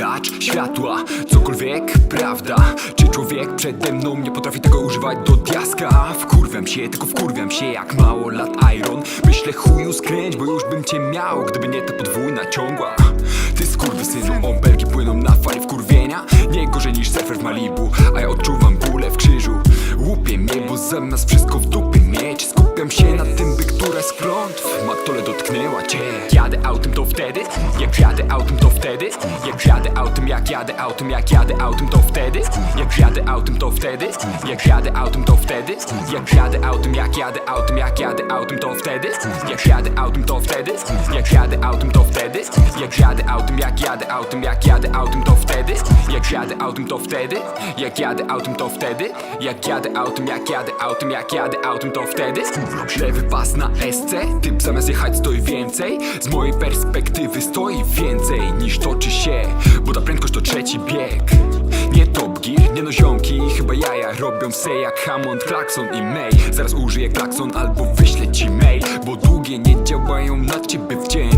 Patrz, światła, cokolwiek, prawda Czy człowiek przede mną nie potrafi tego używać do diaska? Wkurwiam się, tylko wkurwiam się jak mało lat Iron. Myślę chuju skręć, bo już bym cię miał Gdyby nie ta podwójna ciągła. Ty skurwysynu, obelgi płyną na fali wkurwienia. Nie gorzej niż surfer w Malibu A ja odczuwam bóle w krzyżu. Łupie mnie, bo zamiast wszystko w Jadę autem to wtedy, jak jadę autem to wtedy Jak jadę autem, jak jadę autem, jak jadę autem to wtedy Jak jadę autem to wtedy, jak jadę autem to wtedy Jak jadę autem, jak jadę autem, jak jadę autem to wtedy Jak jadę autem to wtedy, jak jadę autem to wtedy Jak jadę autem, jak jadę autem, jak jadę autem to wtedy Jak jadę autem to wtedy, jak jadę autem to wtedy Jak jadę autem, jak jadę autem, jak jadę autem to wtedy Lewy pas na SC, typ zamiast jechać stoi więcej Z mojej perspektywy stoi więcej niż toczy się Bo ta prędkość to trzeci bieg robią se jak Hammond, Klaxon i May. Zaraz użyję klakson albo wyślę ci mail Bo długie nie działają na ciebie w dzień.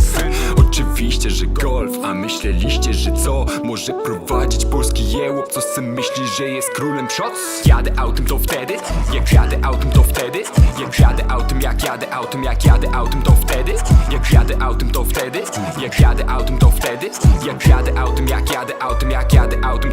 Oczywiście, że golf, a myśleliście, że co? Może prowadzić polski jełop, co se myśli, że jest królem shots? Jadę autem to wtedy, jak jadę autem to wtedy? Jak jadę autem, jak jadę autem, jak jadę autem to wtedy? Jak jadę autem to wtedy, jak jadę autem to wtedy? Jak jadę autem, jak jadę autem, jak jadę autem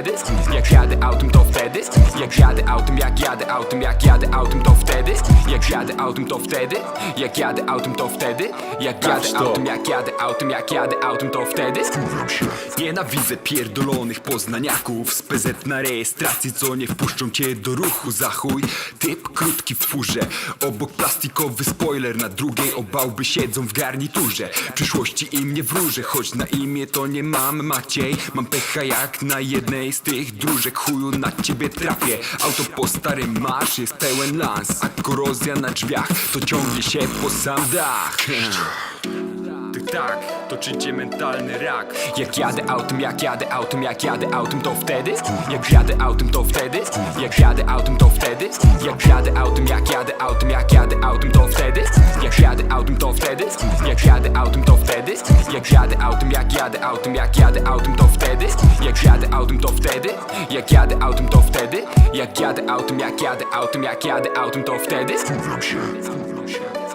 wtedy, jak jadę autem to wtedy? Jak jadę autem, jak jadę autem, jak jadę autem to wtedy? Jak jadę autem to wtedy, jak jadę autem to wtedy? Jak jadę autem, jak jadę autem, jak jadę autem to wtedy Nienawidzę pierdolonych poznaniaków Z PZ na rejestracji, co nie wpuszczą cię do ruchu za chuj Typ krótki w furze, obok plastikowy spoiler Na drugiej obałby siedzą w garniturze. Przyszłości im nie wróżę, choć na imię to nie mam Maciej. Mam pecha jak na jednej z tych dróżek Chuju na ciebie trafię, auto po starym masz Jest pełen lans, a korozja na drzwiach To ciągnie się po sam dach. Tak, tak, toczycie mentalny rak Jak jadę autem, jak jadę autem, jak jadę autem to wtedy Jak jadę autem to wtedy Jak jadę autem to wtedy Jak jadę autem, jak jadę autem, jak jadę autem to wtedy Jak jadę autem to wtedy Jak jadę autem to wtedy Jak jadę autem, jak jadę autem, jak jadę autem to wtedy Jak jadę autem to wtedy Jak jadę autem to wtedy Jak jadę autem, jak jadę autem, jak jadę autem to wtedy Wkurwiam się, wkurwiam się